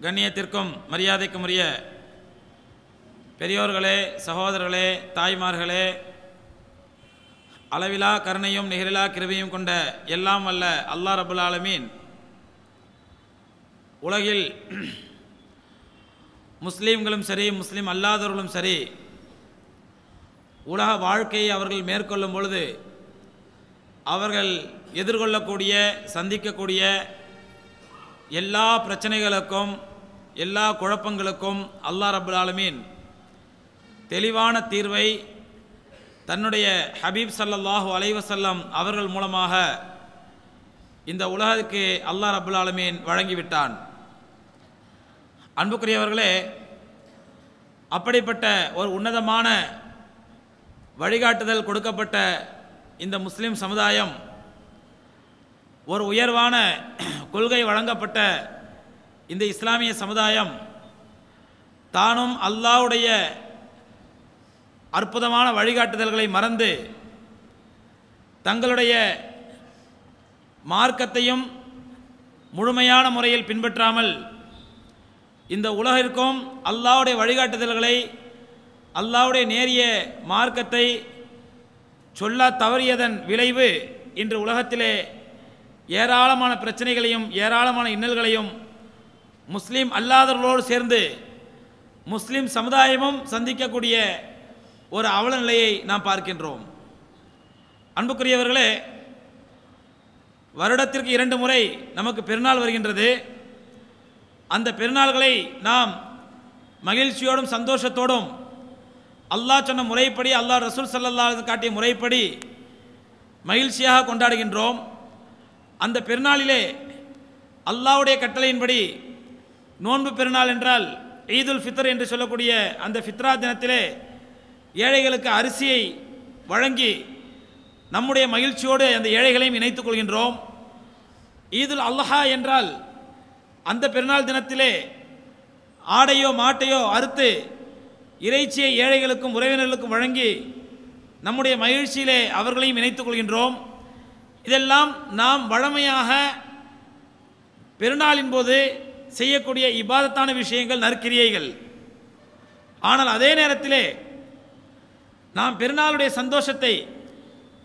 கண்ணியத்திற்கும் மரியாதைக்கும் உரிய பெரியோர்களே சகோதரர்களே தாய்மார்களே அளவிலா கருணையும் நிகரிலா கிருபையும் கொண்ட எல்லாம் வல்ல அல்லாஹ் ரபுல் ஆலமீன். உலகில் முஸ்லீம்களும் சரி முஸ்லீம் அல்லாதவர்களும் சரி உலக வாழ்க்கையை அவர்கள் மேற்கொள்ளும் பொழுது அவர்கள் எதிர்கொள்ளக்கூடிய சந்திக்கக்கூடிய எல்லா பிரச்சனைகளுக்கும் எல்லா குழப்பங்களுக்கும் அல்லாஹ் ரபுல் ஆலமீன் தெளிவான தீர்வை தன்னுடைய ஹபீப் ஸல்லல்லாஹு அலைவசல்லம் அவர்கள் மூலமாக இந்த உலகத்துக்கு அல்லாஹ் ரபுல் ஆலமீன் வழங்கிவிட்டான். அன்புக்குரியவர்களே அப்படிப்பட்ட ஒரு உன்னதமான வழிகாட்டுதல் கொடுக்கப்பட்ட இந்த முஸ்லீம் சமுதாயம் ஒரு உயர்வான கொள்கை வழங்கப்பட்ட இந்த இஸ்லாமிய சமுதாயம் தானும் அல்லாஹ்வுடைய அற்புதமான வழிகாட்டுதல்களை மறந்து தங்களுடைய மார்க்கத்தையும் முழுமையான முறையில் பின்பற்றாமல் இந்த உலகிற்கும் அல்லாஹ்வுடைய வழிகாட்டுதல்களை அல்லாவுடைய நேரிய மார்க்கத்தை சொல்ல தவறியதன் விளைவு இன்று உலகத்திலே ஏராளமான பிரச்சனைகளையும் ஏராளமான இன்னல்களையும் முஸ்லீம் அல்லாதவர்களோடு சேர்ந்து முஸ்லீம் சமுதாயமும் சந்திக்கக்கூடிய ஒரு அவல நிலையை நாம் பார்க்கின்றோம். அன்புக்குரியவர்களே வருடத்திற்கு இரண்டு முறை நமக்கு பெருநாள் வருகின்றது. அந்த பெருநாள்களை நாம் மகிழ்ச்சியோடும் சந்தோஷத்தோடும் அல்லாஹ் சொன்ன முறைப்படி அல்லாஹ் ரசூல் சல்லல்லா காட்டிய முறைப்படி மகிழ்ச்சியாக கொண்டாடுகின்றோம். அந்த பெருநாளிலே அல்லாஹ்வுடைய கட்டளையின்படி நோன்பு பெருநாள் என்றால் ஈதுல் ஃபித்ர் என்று சொல்லக்கூடிய அந்த ஃபித்ரா தினத்திலே ஏழைகளுக்கு அரிசியை வழங்கி நம்முடைய மகிழ்ச்சியோடு அந்த ஏழைகளையும் இணைத்துக் கொள்கின்றோம். ஈதுல் அல்லஹா என்றால் அந்த பெருநாள் தினத்திலே ஆடையோ மாட்டையோ அறுத்து இறைச்சியை ஏழைகளுக்கும் உறவினர்களுக்கும் வழங்கி நம்முடைய மகிழ்ச்சியிலே அவர்களையும் இணைத்துக் கொள்கின்றோம். இதெல்லாம் நாம் வழமையாக பெருநாளின் போது செய்யக்கூடிய இபாதத்தான விஷயங்கள் நற்கிரியைகள். ஆனால் அதே நேரத்திலே நாம் பெருநாளுடைய சந்தோஷத்தை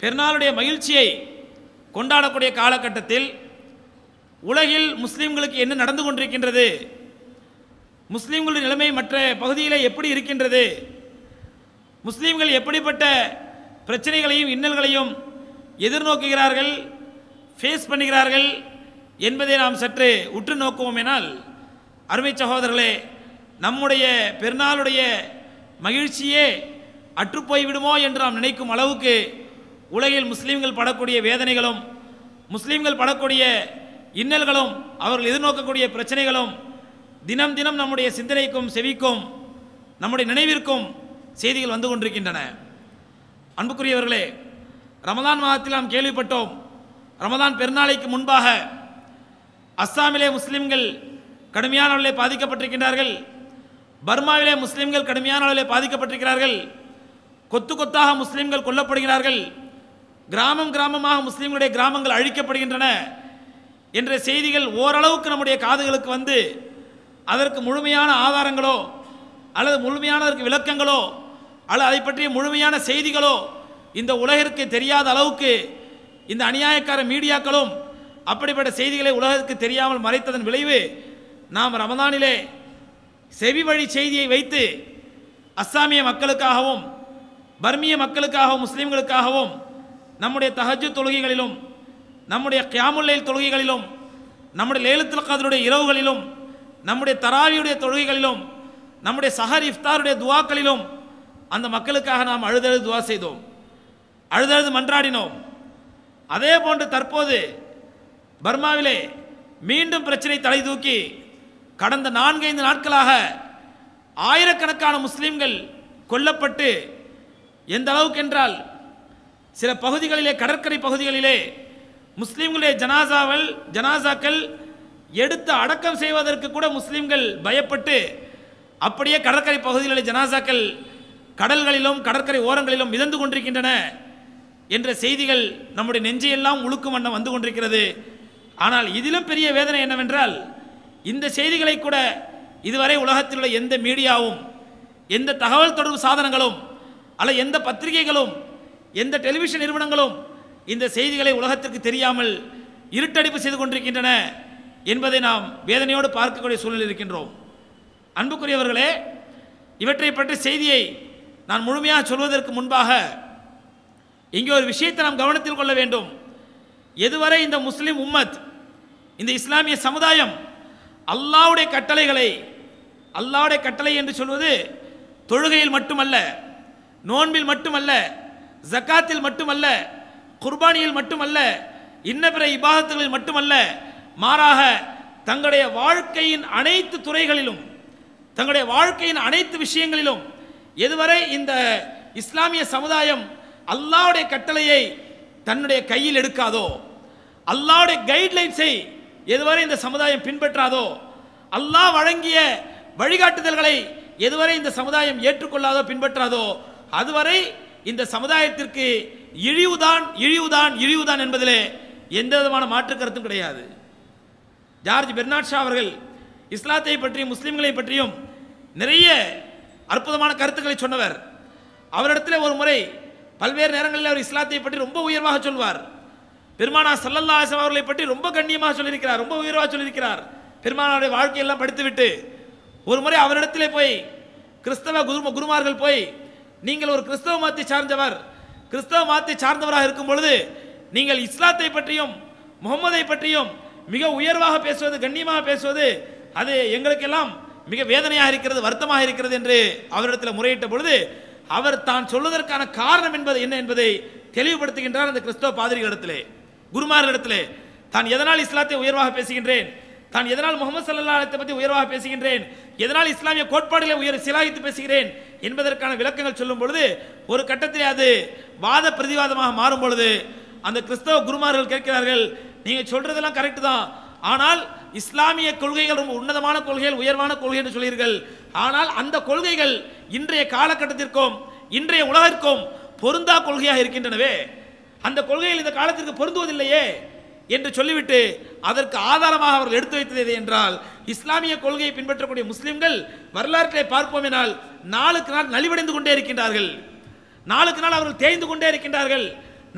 பெருநாளுடைய மகிழ்ச்சியை கொண்டாடக்கூடிய காலகட்டத்தில் உலகில் முஸ்லீம்களுக்கு என்ன நடந்து கொண்டிருக்கின்றது? முஸ்லீம்களுடைய நிலைமை மற்ற பகுதியில் எப்படி இருக்கின்றது? முஸ்லீம்கள் எப்படிப்பட்ட பிரச்சனைகளையும் இன்னல்களையும் எதிர்நோக்குகிறார்கள் ஃபேஸ் பண்ணுகிறார்கள் என்பதை நாம் சற்று உற்று நோக்குவோமேனால் அருமை சகோதரர்களே நம்முடைய பெருநாளுடைய மகிழ்ச்சியே அற்றுப்போய் விடுமோ என்று நாம் நினைக்கும் அளவுக்கு உலகில் முஸ்லீம்கள் படக்கூடிய வேதனைகளும் முஸ்லீம்கள் படக்கூடிய இன்னல்களும் அவர்கள் எதிர்நோக்கக்கூடிய பிரச்சனைகளும் தினம் தினம் நம்முடைய சிந்தனைக்கும் செவிக்கும் நம்முடைய நினைவிற்கும் செய்திகள் வந்து கொண்டிருக்கின்றன. அன்புக்குரியவர்களே ரமதான் மாதத்தில் நாம் கேள்விப்பட்டோம் ரமதான் பெருநாளைக்கு முன்பாக அஸ்ஸாமிலே முஸ்லிம்கள் கடுமையான அளவிலே பாதிக்கப்பட்டிருக்கின்றார்கள். பர்மாவிலே முஸ்லிம்கள் கடுமையான அளவிலே பாதிக்கப்பட்டிருக்கிறார்கள். கொத்து கொத்தாக முஸ்லிம்கள் கொல்லப்படுகிறார்கள். கிராமம் கிராமமாக முஸ்லிம்களுடைய கிராமங்கள் அழிக்கப்படுகின்றன என்ற செய்திகள் ஓரளவுக்கு நம்முடைய காதுகளுக்கு வந்து அதற்கு முழுமையான ஆதாரங்களோ அல்லது முழுமையானதற்கு விளக்கங்களோ அல்லது அதை பற்றிய முழுமையான செய்திகளோ இந்த உலகிற்கு தெரியாத அளவுக்கு இந்த அநியாயக்கார மீடியாக்களும் அப்படிப்பட்ட செய்திகளை உலகத்துக்கு தெரியாமல் மறைத்ததன் விளைவு நாம் ரமதானிலே செவி வழி செய்தியை வைத்து அஸ்ஸாமிய மக்களுக்காகவும் பர்மிய மக்களுக்காகவும் முஸ்லீம்களுக்காகவும் நம்முடைய தஹஜு தொழுகைகளிலும் நம்முடைய கியாமுல்லைல் தொழுகைகளிலும் நம்முடைய லேலத்துல கதருடைய இரவுகளிலும் நம்முடைய தராவியுடைய தொழுகைகளிலும் நம்முடைய சஹர் இஃப்தாருடைய துவாக்களிலும் அந்த மக்களுக்காக நாம் அழுதழுது துவா செய்தோம். அழுதழுது மன்றாடினோம். அதே போன்று தற்போது பர்மாவிலே மீண்டும் பிரச்சனை தலை தூக்கி கடந்த நான்கைந்து நாட்களாக ஆயிரக்கணக்கான முஸ்லிம்கள் கொல்லப்பட்டு எந்த அளவுக்கு என்றால் சில பகுதிகளிலே கடற்கரை பகுதிகளிலே முஸ்லிம்களுடைய ஜனாசாவல் ஜனாசாக்கள் எடுத்து அடக்கம் செய்வதற்கு கூட முஸ்லிம்கள் பயப்பட்டு அப்படியே கடற்கரை பகுதிகளிலே ஜனாசாக்கள் கடல்களிலும் கடற்கரை ஓரங்களிலும் மிதந்து கொண்டிருக்கின்றன என்ற செய்திகள் நம்முடைய நெஞ்சையெல்லாம் உழுக்கும் வண்ணம் வந்து கொண்டிருக்கிறது. ஆனால் இதிலும் பெரிய வேதனை என்னவென்றால் இந்த செய்திகளை கூட இதுவரை உலகத்தில் உள்ள எந்த மீடியாவும் எந்த தகவல் தொடர்பு சாதனங்களும் அல்ல எந்த பத்திரிகைகளும் எந்த டெலிவிஷன் நிறுவனங்களும் இந்த செய்திகளை உலகத்திற்கு தெரியாமல் இருட்டடிப்பு செய்து கொண்டிருக்கின்றன என்பதை நாம் வேதனையோடு பார்க்கக்கூடிய சூழலில் இருக்கின்றோம். அன்புக்குரியவர்களே இவற்றை பற்றிய செய்தியை நான் முழுமையாக சொல்வதற்கு முன்பாக இங்கே ஒரு விஷயத்தை நாம் கவனத்தில் கொள்ள வேண்டும். எதுவரை இந்த முஸ்லிம் உம்மத் இந்த இஸ்லாமிய சமுதாயம் அல்லாவுடைய கட்டளைகளை அல்லாவுடைய கட்டளை என்று சொல்வது தொழுகையில் மட்டுமல்ல நோன்பில் மட்டுமல்ல ஜக்காத்தில் மட்டுமல்ல குர்பானியில் மட்டுமல்ல இன்ன பிற இபாதத்துகளில் மட்டுமல்ல மாறாக தங்களுடைய வாழ்க்கையின் அனைத்து துறைகளிலும் தங்களுடைய வாழ்க்கையின் அனைத்து விஷயங்களிலும் எதுவரை இந்த இஸ்லாமிய சமுதாயம் அல்லாவுடைய கட்டளையை தன்னுடைய கையில் எடுக்காதோ அல்லாவுடைய கைட்லைன்ஸை எதுவரை இந்த சமுதாயம் பின்பற்றாதோ அல்லாஹ் வழங்கிய வழிகாட்டுதல்களை எதுவரை இந்த சமுதாயம் ஏற்றுக்கொள்ளாதோ பின்பற்றாதோ அதுவரை இந்த சமுதாயத்திற்கு இழிவுதான் இழிவுதான் இழிவுதான் என்பதிலே எந்த விதமான மாற்று கருத்தும் கிடையாது. ஜார்ஜ் பெர்னாட் ஷா அவர்கள் இஸ்லாத்தை பற்றியும் முஸ்லீம்களை பற்றியும் நிறைய அற்புதமான கருத்துக்களை சொன்னவர். அவரிடத்தில் ஒரு முறை பல்வேறு நேரங்களில் அவர் இஸ்லாத்தை பற்றி ரொம்ப உயர்வாக சொல்வார். பெருமானா சல்லல்லா ஆசம் அவர்களை பற்றி ரொம்ப கண்ணியமாக சொல்லியிருக்கிறார் ரொம்ப உயர்வாக சொல்லியிருக்கிறார். பெருமானாருடைய வாழ்க்கையெல்லாம் படித்துவிட்டு ஒரு முறை அவரிடத்திலே போய் கிறிஸ்தவ குரு குருமார்கள் போய் நீங்கள் ஒரு கிறிஸ்தவ மாத்தி சார்ந்தவர் கிறிஸ்தவ மாத்தி சார்ந்தவராக இருக்கும் பொழுது நீங்கள் இஸ்லாத்தை பற்றியும் முகமதை பற்றியும் மிக உயர்வாக பேசுவது கண்ணியமாக பேசுவது அது எங்களுக்கெல்லாம் மிக வேதனையாக இருக்கிறது வருத்தமாக இருக்கிறது என்று அவரிடத்தில் முறையிட்ட பொழுது அவர் தான் சொல்வதற்கான காரணம் என்பது என்ன என்பதை தெளிவுபடுத்துகின்றார் அந்த கிறிஸ்தவ பாதிரிகளிடத்திலே. குருமார்களிடத்திலே தான் எதனால் இஸ்லாத்தை உயர்வாக பேசுகின்றேன்? தான் எதனால் முகமது சல்லா அலத்தை பற்றி உயர்வாக பேசுகின்றேன்? எதனால் இஸ்லாமிய கோட்பாடுகளை உயர் சிலாகித்து பேசுகிறேன்? என்பதற்கான விளக்கங்கள் சொல்லும் பொழுது ஒரு கட்டத்தில் அது வாத பிரதிவாதமாக மாறும் பொழுது அந்த கிறிஸ்தவ குருமார்கள் கேட்கிறார்கள் நீங்கள் சொல்றதெல்லாம் கரெக்டு தான். ஆனால் இஸ்லாமிய கொள்கைகள் ரொம்ப உன்னதமான கொள்கைகள் உயர்வான கொள்கை என்று சொல்கிறீர்கள். ஆனால் அந்த கொள்கைகள் இன்றைய காலகட்டத்திற்கும் இன்றைய உலகிற்கும் பொருந்தா கொள்கையாக இருக்கின்றனவே. அந்த கொள்கைகள் இந்த காலத்திற்கு பொருந்துவதில்லையே என்று சொல்லிவிட்டு அதற்கு ஆதாரமாக அவர்கள் எடுத்து வைத்தது எது என்றால் இஸ்லாமிய கொள்கையை பின்பற்றக்கூடிய முஸ்லிம்கள் வரலாற்றை பார்ப்போம் என்றால் நாளுக்கு நாள் நலிவடைந்து கொண்டே இருக்கின்றார்கள். நாளுக்கு நாள் அவர்கள் தேய்ந்து கொண்டே இருக்கின்றார்கள்.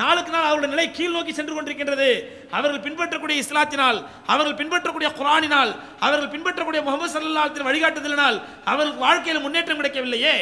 நாளுக்கு நாள் அவருடைய நிலை கீழ் நோக்கி சென்று கொண்டிருக்கின்றது. அவர்கள் பின்பற்றக்கூடிய இஸ்லாத்தினால் அவர்கள் பின்பற்றக்கூடிய குரானினால் அவர்கள் பின்பற்றக்கூடிய முகமது சல்லாத்தின் வழிகாட்டுதலினால் அவர்களுக்கு வாழ்க்கையில் முன்னேற்றம் கிடைக்கவில்லையே.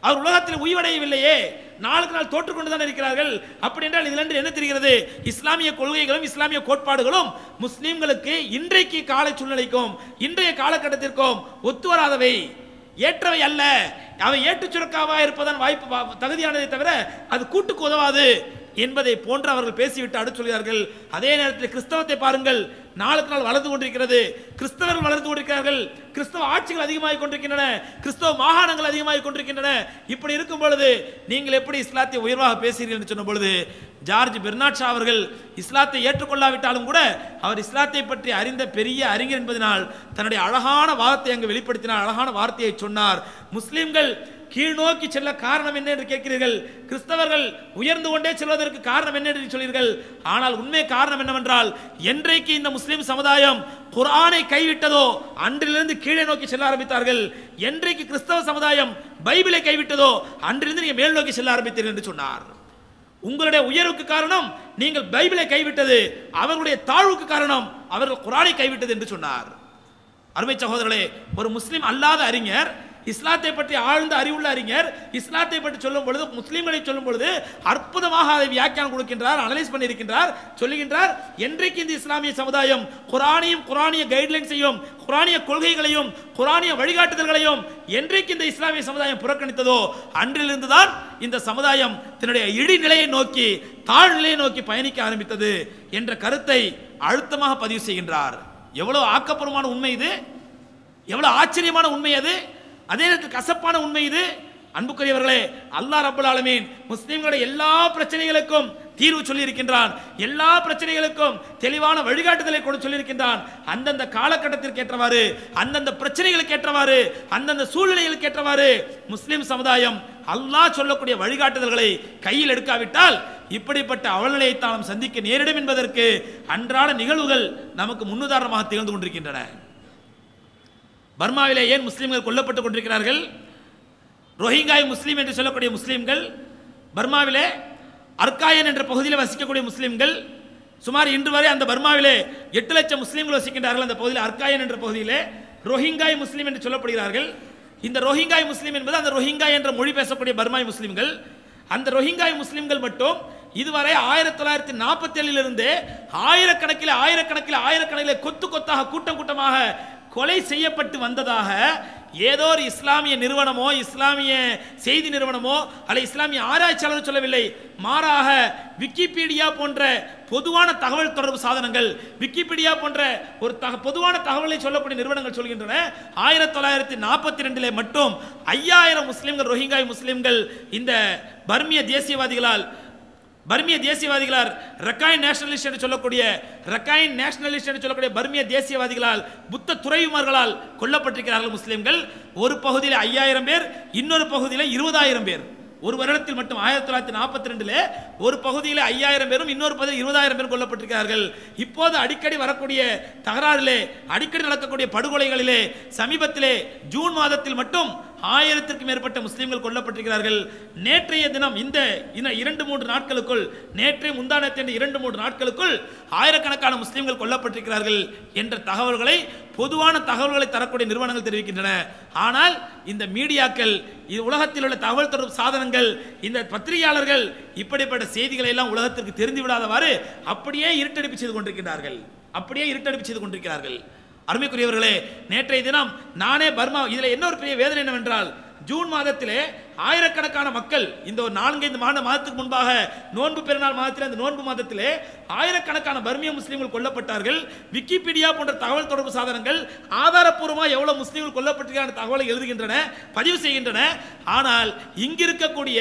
அவர் உலகத்தில் உய்வடையவில்லையே. நாளுக்கு நாள் தோற்றுக்கொண்டு தான் இருக்கிறார்கள். அப்படி என்றால் இதிலிருந்து என்ன தெரிகிறது? இஸ்லாமிய கொள்கைகளும் இஸ்லாமிய கோட்பாடுகளும் முஸ்லீம்களுக்கு இன்றைக்கு கால சூழ்நிலைக்கும் இன்றைய காலகட்டத்திற்கும் ஒத்து வராதவை. ஏற்றவை அல்ல. அவை ஏற்றுச் சுரக்காவாக இருப்பதன் வாய்ப்பு வா- தகுதியானதை தவிர அது கூட்டுக்கு உதவாது. என்பதை போன்று அவர்கள் பேசிவிட்டு அடுத்து சொல்கிறார்கள். அதே நேரத்தில் கிறிஸ்தவத்தை பாருங்கள். நாளுக்கு நாள் வளர்ந்து கொண்டிருக்கிறது. கிறிஸ்தவர்கள் வளர்ந்து கொண்டிருக்கிறார்கள். கிறிஸ்தவ ஆட்சிகள் அதிகமாகிக் கொண்டிருக்கின்றன. கிறிஸ்தவ மாகாணங்கள் அதிகமாகிக் கொண்டிருக்கின்றன. இப்படி இருக்கும் பொழுது நீங்கள் எப்படி இஸ்லாத்தை உயர்வாக பேசுகிறீர்கள் என்று சொன்ன பொழுது ஜார்ஜ் பெர்னாட்ஷா அவர்கள் இஸ்லாத்தை ஏற்றுக்கொள்ளாவிட்டாலும் கூட அவர் இஸ்லாத்தை பற்றி அறிந்த பெரிய அறிஞர் என்பதனால் தன்னுடைய அழகான வார்த்தை அங்கு வெளிப்படுத்தினார். அழகான வார்த்தையை சொன்னார். முஸ்லிம்கள் கீழ் நோக்கி செல்ல காரணம் என்ன என்று கேட்கிறீர்கள்? கிறிஸ்தவர்கள் உயர்ந்து கொண்டே செல்வதற்கு காரணம் என்ன என்று சொல்கிறீர்கள்? ஆனால் உண்மை காரணம் என்னவென்றால் என்றைக்கு இந்த முஸ்லிம் சமுதாயம் குரானை கைவிட்டதோ அன்றிலிருந்து கீழே நோக்கி செல்ல ஆரம்பித்தார்கள். என்றைக்கு கிறிஸ்தவ சமுதாயம் பைபிளை கைவிட்டதோ அன்றிலிருந்து நீங்கள் மேல் நோக்கி செல்ல ஆரம்பித்தீர்கள் என்று சொன்னார். உங்களுடைய உயர்வுக்கு காரணம் நீங்கள் பைபிளை கைவிட்டது. அவர்களுடைய தாழ்வுக்கு காரணம் அவர்கள் குரானை கைவிட்டது என்று சொன்னார். அருமை சகோதரர்களே ஒரு முஸ்லிம் அல்லாத அறிஞர் இஸ்லாத்தை பற்றி ஆழ்ந்த அறிவுள்ள அறிஞர் இஸ்லாத்தை பற்றி சொல்லும் பொழுது முஸ்லீம்களை சொல்லும் பொழுது அற்புதமாக அதை வியாக்கியானம் கொடுக்கின்றார் அனலைஸ் பண்ணியிருக்கின்றார் சொல்லுகின்றார் என்றைக்கு இந்த இஸ்லாமிய சமுதாயம் குரானியும் குரானிய கைட்லைன்ஸையும் குரானிய கொள்கைகளையும் குரானிய வழிகாட்டுதல்களையும் என்றைக்கு இந்த இஸ்லாமிய சமுதாயம் புறக்கணித்ததோ அன்றிலிருந்து தான் இந்த சமுதாயம் தன்னுடைய இடிநிலையை நோக்கி தாழ்நிலையை நோக்கி பயணிக்க ஆரம்பித்தது என்ற கருத்தை அழுத்தமாக பதிவு செய்கின்றார். எவ்வளவு ஆக்கப்பூர்வமான உண்மை இது? எவ்வளவு ஆச்சரியமான உண்மை அது? அதே நேரத்தில் கசப்பான உண்மை இது. அன்புக்குரியவர்களே அல்லாஹ் ரபுல் ஆலமீன் முஸ்லீம்களுடைய எல்லா பிரச்சனைகளுக்கும் தீர்வு சொல்லியிருக்கின்றான். எல்லா பிரச்சனைகளுக்கும் தெளிவான வழிகாட்டுதலை கொண்டு சொல்லியிருக்கின்றான். அந்தந்த காலகட்டத்திற்கு ஏற்றவாறு அந்தந்த பிரச்சனைகளுக்கு ஏற்றவாறு அந்தந்த சூழ்நிலைகளுக்கு ஏற்றவாறு முஸ்லீம் சமுதாயம் அல்லாஹ் சொல்லக்கூடிய வழிகாட்டுதல்களை கையில் எடுக்காவிட்டால் இப்படிப்பட்ட அவலநிலையை சந்திக்க நேரிடும் என்பதற்கு அன்றாட நிகழ்வுகள் நமக்கு முன்னுதாரணமாக திகழ்ந்து கொண்டிருக்கின்றன. பர்மாவிலே ஏன் முஸ்லீம்கள் கொல்லப்பட்டு கொண்டிருக்கிறார்கள்? ரோஹிங்காய் முஸ்லீம் என்று சொல்லக்கூடிய முஸ்லீம்கள் பர்மாவிலே அர்காயன் என்ற பகுதியில் வசிக்கக்கூடிய முஸ்லீம்கள் சுமார் இன்று வரை அந்த பர்மாவிலே எட்டு லட்சம் முஸ்லீம்கள் வசிக்கின்றார்கள். அந்த பகுதியில் அர்காயன் என்ற பகுதியிலே ரோஹிங்காய் முஸ்லீம் என்று சொல்லப்படுகிறார்கள். இந்த ரோஹிங்காய் முஸ்லீம் என்பது அந்த ரோஹிங்காய் என்ற மொழி பேசக்கூடிய பர்மாய் முஸ்லீம்கள். அந்த ரோஹிங்காய் முஸ்லீம்கள் மட்டும் இதுவரை ஆயிரத்தி தொள்ளாயிரத்தி நாற்பத்தி ஏழிலிருந்து ஆயிரக்கணக்கில் ஆயிரக்கணக்கில் ஆயிரக்கணக்கில் கொத்து கொத்தாக கூட்டம் கூட்டமாக கொலை செய்யப்பட்டு வந்ததாக ஏதோ ஒரு இஸ்லாமிய நிறுவனமோ இஸ்லாமிய செய்தி நிறுவனமோ அல்ல இஸ்லாமிய ஆராய்ச்சியாளர் சொல்லவில்லை. மாறாக விக்கிபீடியா போன்ற பொதுவான தகவல் தொடர்பு சாதனங்கள் விக்கிபீடியா போன்ற ஒரு தக பொதுவான தகவலை சொல்லக்கூடிய நிறுவனங்கள் சொல்கின்றன. ஆயிரத்தி தொள்ளாயிரத்தி நாற்பத்தி ரெண்டிலே மட்டும் ஐயாயிரம் முஸ்லீம்கள் ரோஹிங்காய் முஸ்லீம்கள் இந்த பர்மிய தேசியவாதிகளால் பர்மிய தேசியவாதிகளால் ரக்காயின் நேஷனலிஸ்ட் என்று சொல்லக்கூடிய ரக்காயின் நேஷனலிஸ்ட் என்று சொல்லக்கூடிய பர்மிய தேசியவாதிகளால் புத்த துறையுமார்களால் கொல்லப்பட்டிருக்கிறார்கள் முஸ்லிம்கள். ஒரு பகுதியில் ஐயாயிரம் பேர் இன்னொரு பகுதியில் இருபதாயிரம் பேர். ஒரு வருடத்தில் மட்டும் ஆயிரத்தி தொள்ளாயிரத்தி நாற்பத்தி ரெண்டுல ஒரு பகுதியில் ஐயாயிரம் பேரும் இன்னொரு பகுதியில் இருபதாயிரம் பேரும் கொல்லப்பட்டிருக்கிறார்கள். இப்போது அடிக்கடி வரக்கூடிய தகராறிலே அடிக்கடி நடக்கக்கூடிய படுகொலைகளிலே சமீபத்திலே ஜூன் மாதத்தில் மட்டும் ஆயிரத்திற்கும் மேற்பட்ட முஸ்லிம்கள் கொல்லப்பட்டிருக்கிறார்கள். நேற்றைய தினம் இந்த இரண்டு மூன்று நாட்களுக்குள் நேற்றைய முந்தானத்தின் இரண்டு மூன்று நாட்களுக்குள் ஆயிரக்கணக்கான முஸ்லிம்கள் கொல்லப்பட்டிருக்கிறார்கள் என்ற தகவல்களை பொதுவான தகவல்களை தரக்கூடிய நிறுவனங்கள் தெரிவிக்கின்றன. ஆனால் இந்த மீடியாக்கள் இது உலகத்தில் உள்ள தகவல் தொடர்பு சாதனங்கள் இந்த பத்திரிகையாளர்கள் இப்படிப்பட்ட செய்திகளை எல்லாம் உலகத்திற்கு தெரிந்து விடாதவாறு அப்படியே இருட்டடிப்பு செய்து கொண்டிருக்கிறார்கள் அப்படியே இருட்டடிப்பு செய்து கொண்டிருக்கிறார்கள். அருமைக்குரியவர்களே நேற்றைய தினம் நானே பர்மா இதில் என்ன ஒரு பெரிய வேதனை என்னவென்றால் ஜூன் மாதத்திலே ஆயிரக்கணக்கான மக்கள் இந்த ஒரு நான்கைந்து மாத மாதத்துக்கு முன்பாக நோன்பு பெருநாள் மாதத்தில் அந்த நோன்பு மாதத்திலே ஆயிரக்கணக்கான பர்மிய முஸ்லீம்கள் கொல்லப்பட்டார்கள். விக்கிபீடியா போன்ற தகவல் தொடர்பு சாதனங்கள் ஆதாரப்பூர்வமாக எவ்வளவு முஸ்லீம்கள் கொல்லப்பட்டிருக்கான தகவலை எழுதுகின்றன பதிவு செய்கின்றன. ஆனால் இங்கிருக்கக்கூடிய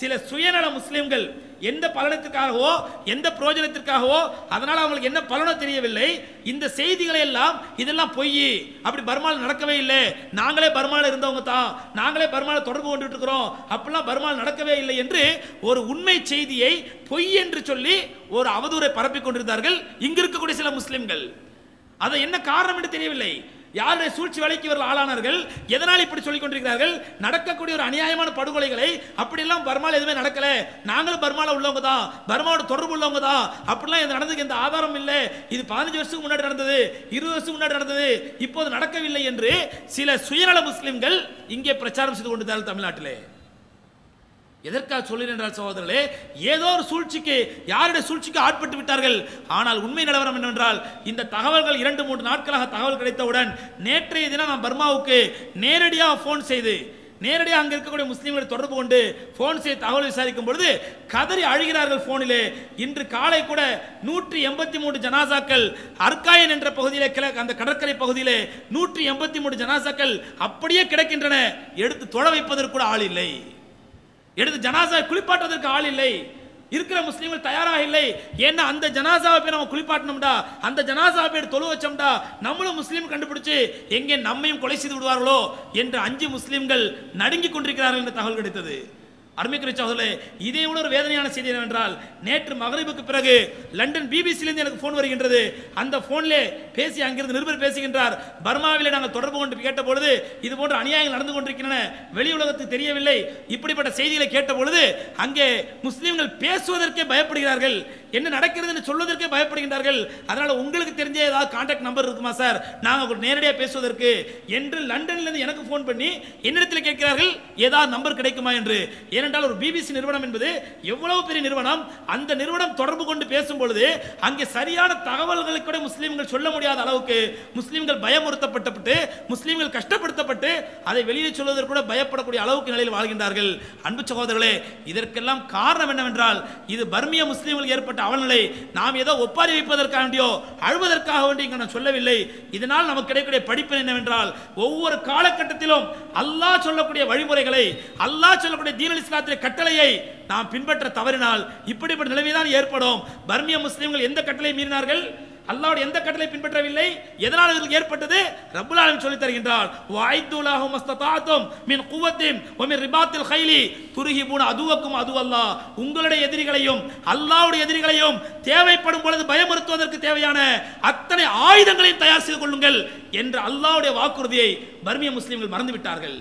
சில சுயநல முஸ்லீம்கள் எந்த பலனத்திற்காகவோ எந்த பிரயோஜனத்திற்காகவோ அதனால் அவங்களுக்கு என்ன பலனோ தெரியவில்லை. இந்த செய்திகளை எல்லாம் இதெல்லாம் பொய். அப்படி பர்மாவில் நடக்கவே இல்லை. நாங்களே பர்மாவில் இருந்தவங்க தான். நாங்களே பர்மாவில் தொடர்பு கொண்டுட்டு இருக்கிறோம் அப்படிலாம் பர்மாவில் நடக்கவே இல்லை என்று ஒரு உண்மை செய்தியை பொய் என்று சொல்லி ஒரு அவதூறை பரப்பிக் கொண்டிருந்தார்கள். இங்கு இருக்கக்கூடிய சில முஸ்லிம்கள். அதை என்ன காரணம் என்று தெரியவில்லை. யாருடைய சூழ்ச்சி வேலைக்கு இவர்கள் ஆளானார்கள்? எதனால் இப்படி சொல்லிக் கொண்டிருக்கிறார்கள்? நடக்கக்கூடிய ஒரு அநியாயமான படுகொலைகளை அப்படியெல்லாம் பர்மால எதுவுமே நடக்கல. நாங்களும் பர்மால உள்ளவங்க தான். பர்மாவோட தொடர்பு உள்ளவங்க தான். அப்படிலாம் இது நடந்ததுக்கு எந்த ஆதாரம் இல்லை. இது பதினஞ்சு வருஷத்துக்கு முன்னாடி நடந்தது. இருபது வருஷத்துக்கு முன்னாடி நடந்தது. இப்போது நடக்கவில்லை என்று சில சுயநல முஸ்லிம்கள் இங்கே பிரச்சாரம் செய்து கொண்டிருந்தார்கள் தமிழ்நாட்டிலே. எதற்காக சொல்கிறேன் என்றால் சகோதரர்களே ஏதோ ஒரு சூழ்ச்சிக்கு யாருடைய சூழ்ச்சிக்கு ஆட்பட்டு விட்டார்கள். ஆனால் உண்மை நிலவரம் என்னவென்றால் இந்த தகவல்கள் இரண்டு மூன்று நாட்களாக தகவல் கிடைத்தவுடன் நேற்றைய தினம் நான் பர்மாவுக்கு நேரடியாக ஃபோன் செய்து நேரடியாக அங்கே இருக்கக்கூடிய முஸ்லீம்களை தொடர்பு கொண்டு ஃபோன் செய்து தகவல் விசாரிக்கும் பொழுது கதறி அழுகிறார்கள் ஃபோனிலே இன்று காலை கூட நூற்றி எண்பத்தி மூன்று ஜனாசாக்கள் அர்காயன் என்ற பகுதியிலே கிழக்கு அந்த கடற்கரை பகுதியிலே நூற்றி எண்பத்தி மூன்று ஜனாசாக்கள் அப்படியே கிடக்கின்றன. எடுத்து தொட வைப்பதற்கு கூட ஆள் இல்லை. எடுத்து ஜனாசா குளிப்பாட்டுவதற்கு ஆள் இல்லை. இருக்கிற முஸ்லீம்கள் தயாராக இல்லை. ஏன்னா அந்த ஜனாசாவை போய் நம்ம குளிப்பாட்டணும்டா. அந்த ஜனாசாவை போய் தொழு வச்சோம்டா. நம்மளும் முஸ்லீம் கண்டுபிடிச்சு எங்கே நம்மையும் கொலை செய்து விடுவார்களோ என்று அஞ்சு முஸ்லீம்கள் நடுங்கிக் கொண்டிருக்கிறார்கள் என்ற தகவல் கிடைத்தது. அருமைக்குரிய சகோதரே இதே விட ஒரு வேதனையான செய்தி என்னவென்றால் நேற்று மகரிபுக்கு பிறகு லண்டன் பிபிசியிலிருந்து எனக்கு ஃபோன் வருகின்றது. அந்த ஃபோனிலே பேசி அங்கிருந்து நிருபர் பேசுகின்றார். பர்மாவிலே நாங்கள் தொடர்பு கொண்டு கேட்ட பொழுது இது போன்ற அநியாயங்கள் நடந்து கொண்டிருக்கின்றன. வெளி உலகத்துக்கு தெரியவில்லை. இப்படிப்பட்ட செய்திகளை கேட்ட பொழுது அங்கே முஸ்லீம்கள் பேசுவதற்கே பயப்படுகிறார்கள். என்ன நடக்கிறதுன்னு சொல்வதற்கே பயப்படுகின்றார்கள். அதனால உங்களுக்கு தெரிஞ்ச ஏதாவது கான்டாக்ட் நம்பர் இருக்குமா சார் நாங்கள் நேரடியாக பேசுவதற்கு. என்று லண்டன்ல இருந்து எனக்கு ஃபோன் பண்ணி என்னிடத்தில் கேட்கிறார்கள் ஏதாவது நம்பர் கிடைக்குமா என்று. ஏனென்றால் ஒரு பிபிசி நிறுவனம் என்பது எவ்வளவு பெரிய நிறுவனம். அந்த நிறுவனம் தொடர்பு கொண்டு பேசும் பொழுது அங்கே சரியான தகவல்களை கூட முஸ்லீம்கள் சொல்ல முடியாத அளவுக்கு முஸ்லீம்கள் பயமுறுத்தப்பட்டப்பட்டு முஸ்லீம்கள் கஷ்டப்படுத்தப்பட்டு அதை வெளியே சொல்வதற்கு கூட பயப்படக்கூடிய அளவுக்கு நிலையில் வாழ்கின்றார்கள். அன்பு சகோதரர்களே இதற்கெல்லாம் காரணம் என்னவென்றால் இது பர்மிய முஸ்லீம்கள் ஏற்பட்ட அவல்நிலை நாம் ஏதோ ஒப்பாரி வைப்பதற்காக வேண்டியோ அழுவதற்காக வேண்டியும் நான் சொல்லவில்லை. இதனால் நமக்கு கிடைக்கக்கூடிய படிப்பு என்னவென்றால் ஒவ்வொரு காலகட்டத்திலும் அல்லாஹ் சொல்லக்கூடிய வழிமுறைகளை அல்லாஹ் சொல்லக்கூடிய தீனல் இஸ்லாத்திலே கட்டளையை நாம் பின்பற்ற தவறினால் இப்படிப்பட்ட நிலைமைதான் ஏற்படும். பர்மிய முஸ்லீம்கள் எந்த கட்டளை மீறினார்கள்? அல்லாவுடைய எந்த கட்டளை பின்பற்றவில்லை? எதனால் இதற்கு ஏற்பட்டது? ரப்புல் ஆலமீன் சொல்லி தருகின்றார் வாய்த்துலாஹும் லஹும் மஸ்ததாத்தும் மின் குவத்தின் ஒமின் மின் ரிபாத்தில் கைலி மூணு அதுவக்கும் அது அல்லாஹ் உங்களுடைய எதிரிகளையும் அல்லாஹ்வுடைய எதிரிகளையும் தேவைப்படும் பொழுது பயமுறுத்துவதற்கு தேவையான அத்தனை ஆயுதங்களையும் தயார் செய்து கொள்ளுங்கள் என்ற அல்லாவுடைய வாக்குறுதியை பர்மிய முஸ்லீம்கள் மறந்துவிட்டார்கள்.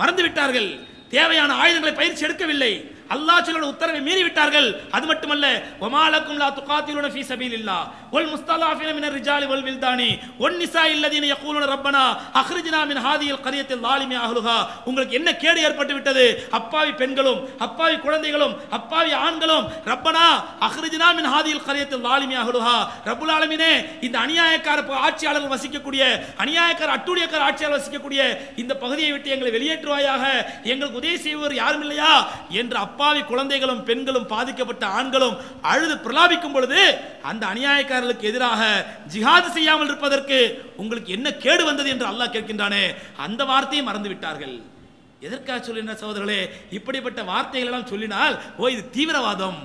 மறந்துவிட்டார்கள். தேவையான ஆயுதங்களை பயிற்சி எடுக்கவில்லை. அல்லாஹ் சொல்லுடைய உத்தரவை மீறி விட்டார்கள் அது மட்டுமல்ல வமாலக்கும் லா துகாத்திலுன ஃபீ சபீலில்லா வல் முஸ்தலாஃபின மின ரிஜாலி வல் வில்தானி ஒன் நிசா இல்லதீன யகூலுன ரப்பனா அஹ்ரிஜ்னா மின் ஹாதியில் கரியத்தில் லாலிமி அஹ்லுஹா. உங்களுக்கு என்ன கேடு ஏற்பட்டு விட்டது? அப்பாவி பெண்களும் அப்பாவி குழந்தைகளும் அப்பாவி ஆண்களும் ரப்பனா அஹ்ரிஜ்னா மின் ஹாதியில் கரியத்தில் லாலிமி அஹ்லுஹா. ரப்புல் ஆலமீனே இந்த அநியாயக்கார ஆட்சியாளர்கள் வசிக்கக்கூடிய அநியாயக்கார அட்டுழியக்கார ஆட்சியாளர் வசிக்கக்கூடிய இந்த பகுதியை விட்டு எங்களை வெளியேற்றுவாயாக எங்களுக்கு உதவி செய்வர் யாரும் இல்லையா? என்று அப்பாவி குழந்தைகளும் பெண்களும் பாதிக்கப்பட்ட ஆண்களும் அழுது பிரலாபிக்கும் பொழுது அந்த அநியாயக்காரர்களுக்கு எதிராக ஜிஹாது செய்யாமல் இருப்பதற்கு உங்களுக்கு என்ன கேடு வந்தது என்று அல்லாஹ் கேட்கின்றானே? அந்த வார்த்தையை மறந்து விட்டார்கள் எதற்காக சொல்லின சகோதரர்களே? இப்படிப்பட்ட வார்த்தைகள் எல்லாம் சொல்லினால் ஓ இது தீவிரவாதம்.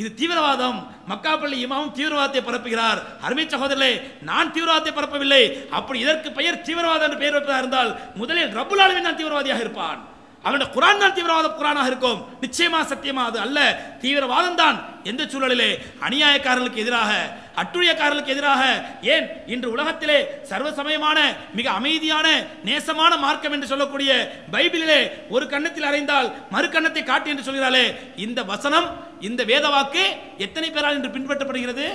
இது தீவிரவாதம். மக்காப்பள்ளி இமாமும் தீவிரவாதத்தை பரப்புகிறார். அருமை சகோதரர்களே நான் தீவிரவாதத்தை பரப்பவில்லை. அப்படி இதற்கு பெயர் தீவிரவாதம் என்று பெயர் வைப்பதாக இருந்தால் முதலில் ரபுல் ஆலமீன் நான் தீவிரவாதியாக இருப்பான். அவனுடைய குரான் தான் தீவிரவாத குரானாக இருக்கும். நிச்சயமா சத்தியமா அது அல்ல. தீவிரவாதம் தான். எந்த சூழலிலே அநியாயக்காரர்களுக்கு எதிராக அட்டுழியக்காரர்களுக்கு எதிராக ஏன் இன்று உலகத்திலே சர்வசமயமான மிக அமைதியான நேசமான மார்க்கம் என்று சொல்லக்கூடிய பைபிளிலே ஒரு கன்னத்தில் அறைந்தால் மறு கன்னத்தை காட்டு என்று சொல்கிறாளே. இந்த வசனம் இந்த வேதவாக்கு எத்தனை பேரால் இன்று பின்பற்றப்படுகிறது?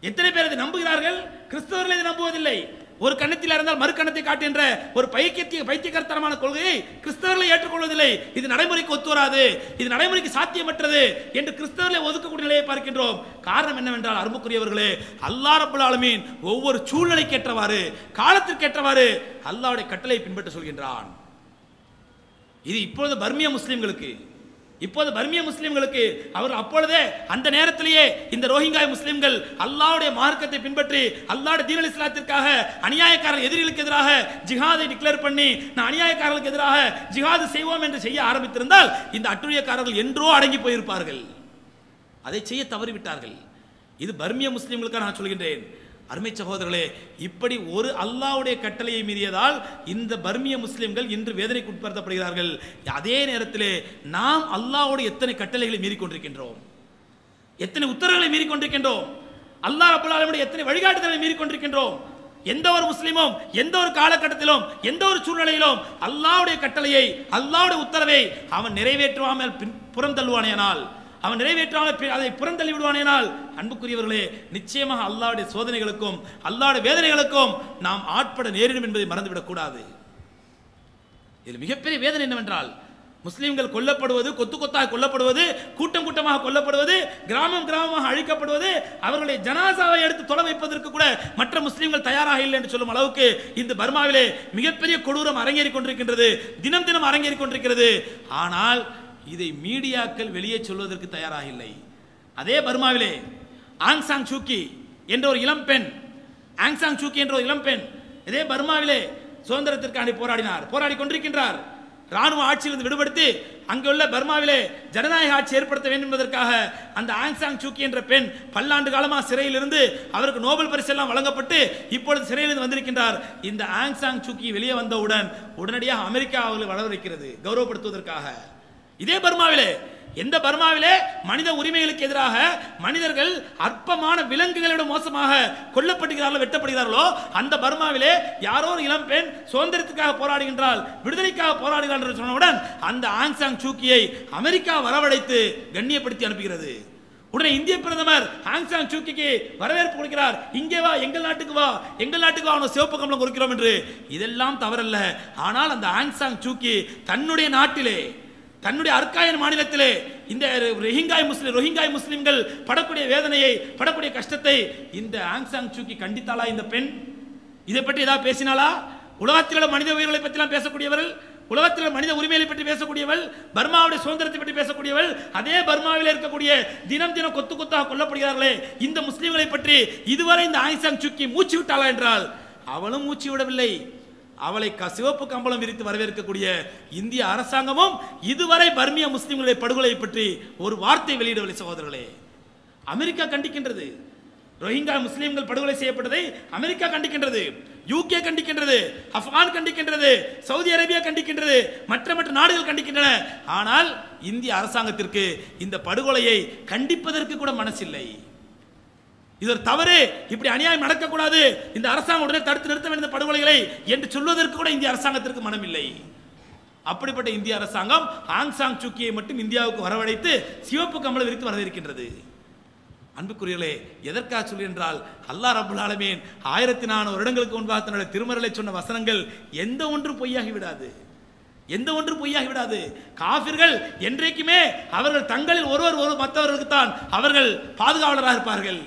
எத்தனை பேர் அதை நம்புகிறார்கள்? கிறிஸ்தவர்கள் இதை நம்புவதில்லை. ஒரு கண்ணத்தில் இருந்தால் மறு கணத்தை காட்டுகின்ற ஒரு பைக்கிய பைத்தியகரத்தனமான கொள்கையை கிறிஸ்தவர்களை ஏற்றுக்கொள்வதில்லை. இது நடைமுறைக்கு ஒத்து வராது. இது நடைமுறைக்கு சாத்தியமற்றது என்று கிறிஸ்தவர்களை ஒதுக்கக்கூடிய நிலையை பார்க்கின்றோம். காரணம் என்னவென்றால் அரும்புக்குரியவர்களே அல்லா ரப்பல் ஆலமீன் ஒவ்வொரு சூழ்நிலைக்கு ஏற்றவாறு காலத்திற்கு ஏற்றவாறு அல்லாவுடைய கட்டளை பின்பற்ற சொல்கின்றான். இது இப்பொழுது பர்மிய முஸ்லிம்களுக்கு இப்போது பர்மிய முஸ்லிம்களுக்கு அவர் அப்பொழுதே அந்த நேரத்திலேயே இந்த ரோஹிங்காய் முஸ்லிம்கள் அல்லாவுடைய மார்க்கத்தை பின்பற்றி அல்லாவுடைய தீனல் இஸ்லாத்திற்காக அநியாயக்காரர் எதிரிகளுக்கு எதிராக ஜிஹாதை டிக்ளேர் பண்ணி நான் அநியாயக்காரர்களுக்கு எதிராக ஜிஹாது செய்வோம் என்று செய்ய ஆரம்பித்திருந்தால் இந்த அட்டுழியக்காரர்கள் என்றோ அடங்கி போயிருப்பார்கள். அதை செய்ய தவறிவிட்டார்கள். இது பர்மிய முஸ்லிம்களுக்காக நான் சொல்கின்றேன். அருமை சகோதரர்களே இப்படி ஒரு அல்லாஹ்வுடைய கட்டளையை மீறியதால் இந்த பர்மிய முஸ்லிம்கள் இன்று வேதனைக்கு உட்படுத்தப்படுகிறார்கள். அதே நேரத்திலே நாம் அல்லாவுடைய எத்தனை கட்டளைகளை மீறிக்கொண்டிருக்கின்றோம்? எத்தனை உத்தரவுகளை மீறிக்கொண்டிருக்கின்றோம்? அல்லாஹ் அப்பலாலுடைய எத்தனை வழிகாட்டுதலை மீறிக்கொண்டிருக்கின்றோம்? எந்த ஒரு முஸ்லீமும் எந்த ஒரு காலகட்டத்திலும் எந்த ஒரு சூழ்நிலையிலும் அல்லாவுடைய கட்டளையை அல்லாவுடைய உத்தரவை அவன் நிறைவேற்றுவாமல் பின் புறம் தள்ளுவானேனால் அவன் நிறைவேற்றாமல் அதை புறந்தள்ளி விடுவானேனால் அன்புக்குரியவர்களே நிச்சயமாக அல்லாவுடைய சோதனைகளுக்கும் அல்லாவுடைய வேதனைகளுக்கும் நாம் ஆட்பட நேரிடும் என்பதை மறந்துவிடக்கூடாது. இதில் மிகப்பெரிய வேதனை என்னவென்றால் முஸ்லீம்கள் கொல்லப்படுவது கொத்து கொத்தாக கொல்லப்படுவது கூட்டம் கூட்டமாக கொல்லப்படுவது கிராமம் கிராமமாக அழிக்கப்படுவது அவர்களை ஜனாசாவை எடுத்து தொலை வைப்பதற்கு கூட மற்ற முஸ்லீம்கள் தயாராக இல்லை என்று சொல்லும் அளவுக்கு இந்த பர்மாவிலே மிகப்பெரிய கொடூரம் அரங்கேறி கொண்டிருக்கின்றது தினம் தினம் அரங்கேறி கொண்டிருக்கிறது. ஆனால் இதை மீடியாக்கள் வெளியே சொல்வதற்கு தயாராக இல்லை. அதே பர்மாவிலே ஆங் சாங் சூக்கி என்ற ஒரு இளம் பெண் ஆங் சாங் சூக்கி என்ற ஒரு இளம் பெண் இதே பர்மாவிலே சுதந்திரத்திற்காண்டி போராடினார். போராடி கொண்டிருக்கின்றார். ராணுவ ஆட்சியிலிருந்து விடுபடுத்தி அங்குள்ள பர்மாவிலே ஜனநாயக ஆட்சி ஏற்படுத்த வேண்டும் என்பதற்காக அந்த ஆங் சாங் சூக்கி என்ற பெண் பல்லாண்டு காலமாக சிறையில் இருந்து அவருக்கு நோபல் பரிசு எல்லாம் வழங்கப்பட்டு இப்பொழுது சிறையிலிருந்து வந்திருக்கின்றார். இந்த ஆங் சாங் சூக்கி வெளியே வந்தவுடன் உடனடியாக அமெரிக்கா அவர்களை வரவழைக்கிறது கௌரவப்படுத்துவதற்காக. இதே பர்மாவிலே எந்த பர்மாவிலே மனித உரிமைகளுக்கு எதிராக மனிதர்கள் அற்பமான விலங்குகளிடம் மோசமாக கொல்லப்படுகிறார்களோ வெட்டப்படுகிறார்களோ அந்த பர்மாவிலே யாரோ ஒரு இளம் பெண் சுதந்திரத்துக்காக போராடுகின்றால் விடுதலைக்காக போராடுகிறார் என்று சொன்னவுடன் அந்த ஆங் சாங் சூக்கியை அமெரிக்கா வரவழைத்து கண்ணியப்படுத்தி அனுப்புகிறது. உடனே இந்திய பிரதமர் ஆங் சாங் சூக்கிக்கு வரவேற்பு கொடுக்கிறார். இங்கே வா எங்கள் நாட்டுக்கு வா எங்கள் நாட்டுக்கு வா அவனை சிவப்பு கம்பளம் கொடுக்கிறோம் என்று. இதெல்லாம் தவறல்ல. ஆனால் அந்த ஆங் சாங் சூக்கி தன்னுடைய நாட்டிலே தன்னுடைய அர்காயன் மாநிலத்திலே இந்த ரோஹிங்காய் முஸ்லிம் ரோஹிங்காய் முஸ்லிம்கள் படக்கூடிய வேதனையை படக்கூடிய கஷ்டத்தை இந்த ஆங் சாங் சூக்கி கண்டித்தாளா இந்த பெண்? இதை பற்றி ஏதாவது பேசினாளா? உலகத்தில் உள்ள மனித உயிர்களை பற்றிலாம் பேசக்கூடியவர்கள் உலகத்தில் மனித உரிமைகளை பற்றி பேசக்கூடியவள் பர்மாவுடைய சுதந்திரத்தை பற்றி பேசக்கூடியவள் அதே பர்மாவில் இருக்கக்கூடிய தினம் தினம் கொத்து கொத்தாக கொல்லப்படுகிறார்களே இந்த முஸ்லீம்களை பற்றி இதுவரை இந்த ஆங் சாங் சூக்கி மூச்சு விட்டாளா என்றால் அவளும் மூச்சு விடவில்லை. அவளை க- சிவப்பு கம்பளம் விரித்து வரவேற்கக்கூடிய இந்திய அரசாங்கமும் இதுவரை பர்மிய முஸ்லிம்களுடைய படுகொலை பற்றி ஒரு வார்த்தை வெளியிடவில்லை சகோதரர்களே. அமெரிக்கா கண்டிக்கின்றது. ரோஹிங்கா முஸ்லீம்கள் படுகொலை செய்யப்பட்டதை அமெரிக்கா கண்டிக்கின்றது. யூகே கண்டிக்கின்றது. அப்கான் கண்டிக்கின்றது. சவுதி அரேபியா கண்டிக்கின்றது. மற்ற மற்ற நாடுகள் கண்டிக்கின்றன. ஆனால் இந்திய அரசாங்கத்திற்கு இந்த படுகொலையை கண்டிப்பதற்கு கூட மனசில்லை. இது ஒரு தவறு. இப்படி அநியாயம் நடக்கக்கூடாது. இந்த அரசாங்கம் உடனே தடுத்து நிறுத்த வேண்டிய படுகொலைகளை என்று சொல்வதற்கு கூட இந்திய அரசாங்கத்திற்கு மனமில்லை. அப்படிப்பட்ட இந்திய அரசாங்கம் ஆங் சாங் சூக்கியை மட்டும் இந்தியாவுக்கு வரவழைத்து சிவப்பு கம்பளம் விரித்து வரவிருக்கின்றது அன்புக்குரியலே எதற்காக சொல்லி என்றால் அல்லா ரபுல் ஆலமீன் ஆயிரத்தி நானூறு வருடங்களுக்கு முன்பாக தன்னுடைய திருமறலை சொன்ன வசனங்கள் எந்த ஒன்றும் பொய்யாகி விடாது. எந்த ஒன்றும் பொய்யாகி விடாது. காபிர்கள் என்றைக்குமே அவர்கள் தங்களில் ஒருவர் ஒரு மற்றவர்களுக்கு தான் அவர்கள் பாதுகாவலராக இருப்பார்கள்.